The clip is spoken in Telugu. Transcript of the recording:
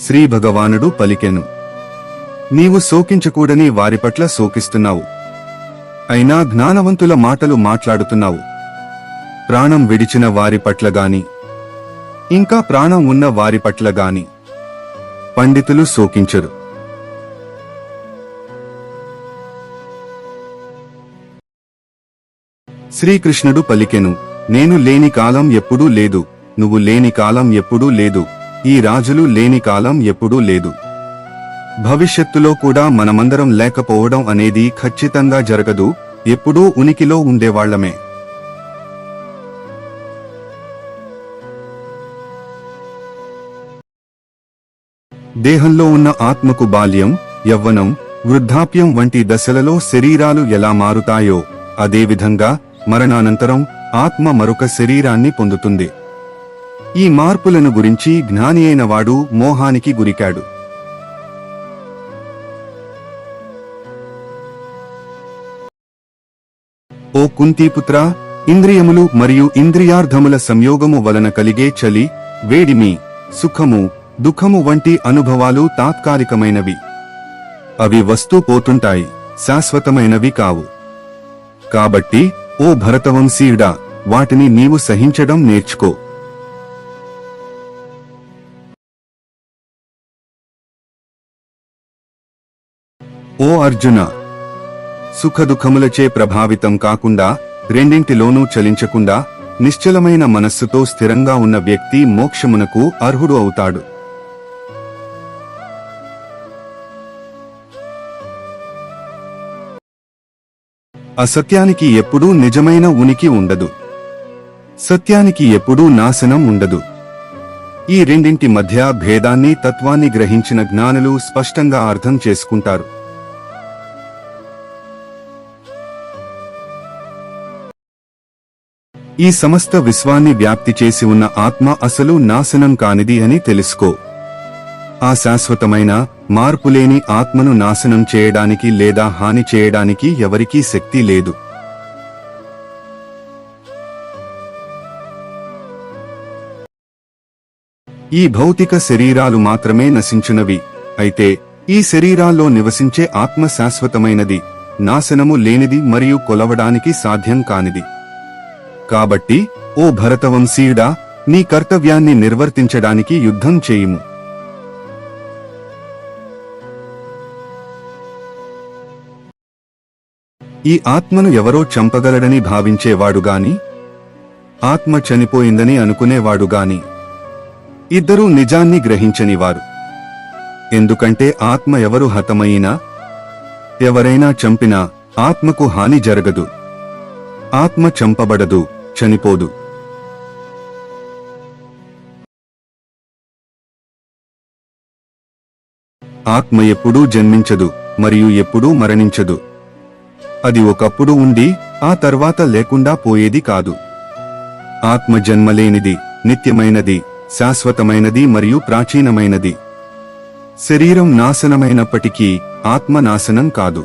శ్రీ భగవానుడు పలికెను. నీవు శోకించకూడని వారి పట్ల శోకిస్తున్నావు. అయినా జ్ఞానవంతుల మాటలు మాట్లాడుతున్నావు. ప్రాణం విడిచిన వారి పట్ల గాని ఇంకా ప్రాణం ఉన్న వారి పట్ల గాని పండితులు శోకించరు. శ్రీకృష్ణుడు పలికెను నేను లేని కాలం ఎప్పుడూ లేదు నువ్వు లేని కాలం ఎప్పుడూ లేదు. ఈ రాజులు లేని కాలం ఎప్పుడూ లేదు. భవిష్యత్తులో కూడా మనమందరం లేకపోవడం అనేది ఖచ్చితంగా జరగదు ఎప్పుడూ ఉనికిలో ఉండేవాళ్ళమే. దేహంలో ఉన్న ఆత్మకు బాల్యం యవ్వనం వృద్ధాప్యం వంటి దశలలో శరీరాలు ఎలా మారుతాయో అదేవిధంగా మరణానంతరం ఆత్మ మరొక శరీరాన్ని పొందుతుంది. ఈ మార్పులను గురించి జ్ఞాని అయిన వాడు మోహానికి గురికాడు. ఓ కుంతీపుత్ర ఇంద్రియములు మరియు ఇంద్రియార్థముల సంయోగము వలన కలిగే చలి వేడిమి సుఖము దుఃఖము వంటి అనుభవాలు తాత్కాలికమైనవి. అవి వస్తూ పోతుంటాయి శాశ్వతమైనవి కావు. కాబట్టి ఓ భరతవంశీయుడా వాటిని నీవు సహించడం నేర్చుకో. ఓ అర్జున! సుఖదుఖములచే ప్రభావితం కాకుండా రెండింటిలోనూ చలించకుండా నిశ్చలమైన మనస్సుతో స్థిరంగా ఉన్న వ్యక్తి మోక్షమునకు అర్హుడు అవుతాడు. అసత్యానికి ఎప్పుడూ నిజమైన ఉనికి ఉండదు. సత్యానికి ఎప్పుడూ నాశనం ఉండదు. ఈ రెండింటి మధ్య భేదాన్ని తత్వాన్ని గ్రహించిన జ్ఞానులు స్పష్టంగా అర్థం చేసుకుంటారు. ఈ సమస్త విశ్వాన్ని వ్యాప్తి చేసి ఉన్న ఆత్మ అసలు నాశనం కానిది అని తెలుసుకో. ఆ శాశ్వతమైన మార్పులేని ఆత్మను నాశనం చేయడానికి లేదా హాని చేయడానికి ఎవరికీ శక్తి లేదు. ఈ భౌతిక శరీరాలు మాత్రమే నశించునవి. అయితే ఈ శరీరాల్లో నివసించే ఆత్మ శాశ్వతమైనది నాశనము లేనిది మరియు కొలవడానికి సాధ్యం కానిది. కాబట్టి ఓ భరతవంశీయుడా నీ కర్తవ్యాన్ని నిర్వర్తించడానికి యుద్ధం చేయుము. ఈ ఆత్మను ఎవరో చంపగలడని భావించేవాడుగాని ఆత్మ చనిపోయిందని అనుకునేవాడుగాని ఇద్దరూ నిజాన్ని గ్రహించనివారు ఎందుకంటే ఆత్మ ఎవరు హతమైనా ఎవరైనా చంపినా ఆత్మకు హాని జరగదు. ఆత్మ చంపబడదు. చనిపోదు. ఆత్మ ఎప్పుడూ జన్మించదు మరియు ఎప్పుడూ మరణించదు. అది ఒకప్పుడు ఉండి ఆ తర్వాత లేకుండా పోయేది కాదు. ఆత్మ జన్మలేనిది నిత్యమైనది శాశ్వతమైనది మరియు ప్రాచీనమైనది. శరీరం నాశనమైనప్పటికీ ఆత్మ నాశనం కాదు.